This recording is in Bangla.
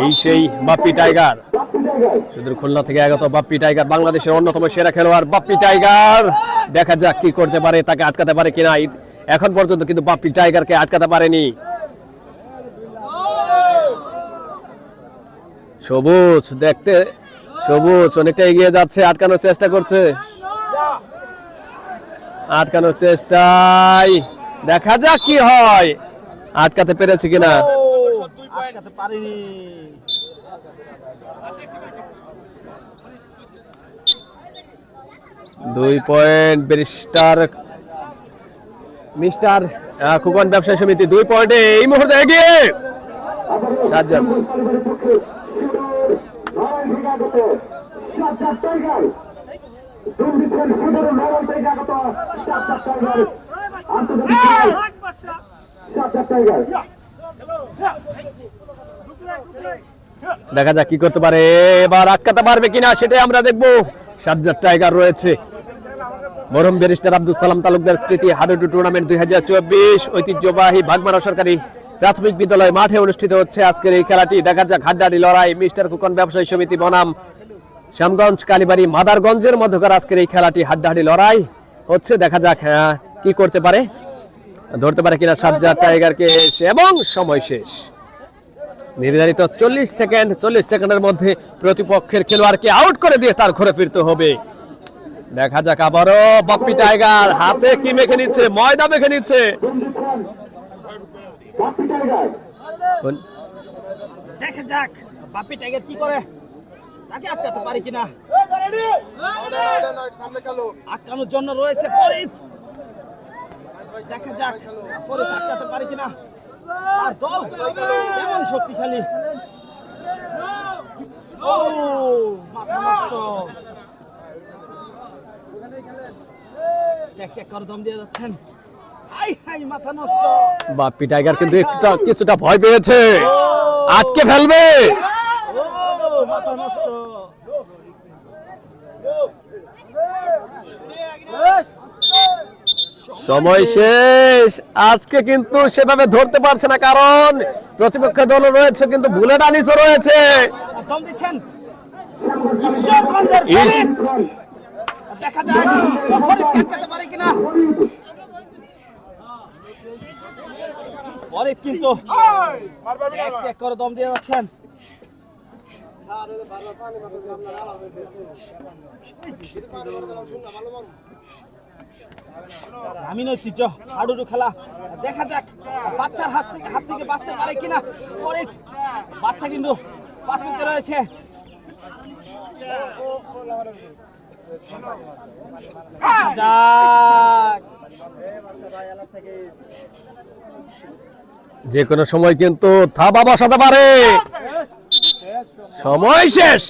এই সেই বাপ্পি টাইগার। সুদূর খুলনা থেকে আগত বাপ্পি টাইগার, বাংলাদেশের অন্যতম সেরা খেলোয়াড় বাপ্পি টাইগার। দেখা যাক কি করতে পারে, তাকে আটকাতে পারে কিনা। এখন পর্যন্ত কিন্তু বাপ্পি টাইগারকে আটকাতে পারেনি। সবুজ, দেখতে সবুজ, অনেকটা এগিয়ে যাচ্ছে, আটকানোর চেষ্টা করছে। আটকানোর চেষ্টায়। দেখা যাক কি হয়। আটকাতে পেরেছে কিনা। আটকাতে পারিনি। দুই পয়েন্ট ব্যারিস্টার মিস্টার খোকন ব্যবসায়ী সমিতি, দুই পয়েন্টে এই মুহূর্তে এগিয়ে সাজ্জাদ দেখা যাক কি করতে পারে। এবার আটকাতে পারবে কিনা, সেটাই আমরা দেখব। সাজ্জাদ টাইগার রয়েছে। মরম ব্যারিস্টার আব্দুল সালাম তালুকদার স্মৃতি হাডুডু টুর্নামেন্ট দুই হাজার চব্বিশ ঐতিহ্যবাহী ভাগমারা সরকারি প্রাথমিক বিদ্যালয় মাঠে অনুষ্ঠিত হচ্ছে আজকের এই খেলাটি। দেখা যাক হাড্ডাডি লড়াই। মিস্টার কুকন ব্যবসায়ী সমিতি বনাম শ্যামগঞ্জ কালীবাড়ি মাদারগঞ্জের মধ্যকার আজকের এই খেলাটি হাড্ডাহাড্ডি লড়াই হচ্ছে। দেখা যাক হ্যাঁ, কি করতে পারে ধরতে পারে কিনা সাজ্জাদ টাইগারকে। এবং সময় শেষ। নির্ধারিত চল্লিশ সেকেন্ড চল্লিশ সেকেন্ডের মধ্যে প্রতিপক্ষের খেলোয়াড়কে আউট করে দিয়ে তার ঘরে ফিরতে হবে। দেখা যাক আবারও বাপ্পি টাইগার। হাতে কি মেখে নিচ্ছে? ময়দা মেখে নিচ্ছে। দেখা যাক। বাপি টাইগার কি করে? তাকে আটকাতে পারি কিনা? আটকানোর জন্য রয়েছে ফরিদ। দেখা যাক। ফরিদ আটকাতে পারি কিনা? আর দল কেমন শক্তিশালী? ও মাথা নষ্ট। করে দম দিয়ে যাচ্ছেন। মাথা নষ্ট। বাপ্পি টাইগার কিন্তু একটু কিছুটা ভয় পেয়েছে। আটকে ফেলবে। মাথা নষ্ট। সময় শেষ। আজকে কিন্তু সেভাবে ধরতে পারছে না কারণ প্রতিপক্ষ দল রয়েছে কিন্তু বুলেট আনিসও রয়েছে। দেখা ফরিদ কিন্তু। করে দম দিয়ে যাচ্ছেন। গ্রামীণ ঐতিহ্য হাডুডু খেলা। দেখা যাক বাচ্চার হাত থেকে হাত থেকে বাঁচতে পারে কিনা। ফরিদ বাচ্চা কিন্তু পাত্রিতে রয়েছে। যে কোনো সময় কিন্তু থাবা বসাতে পারে। সময় শেষ।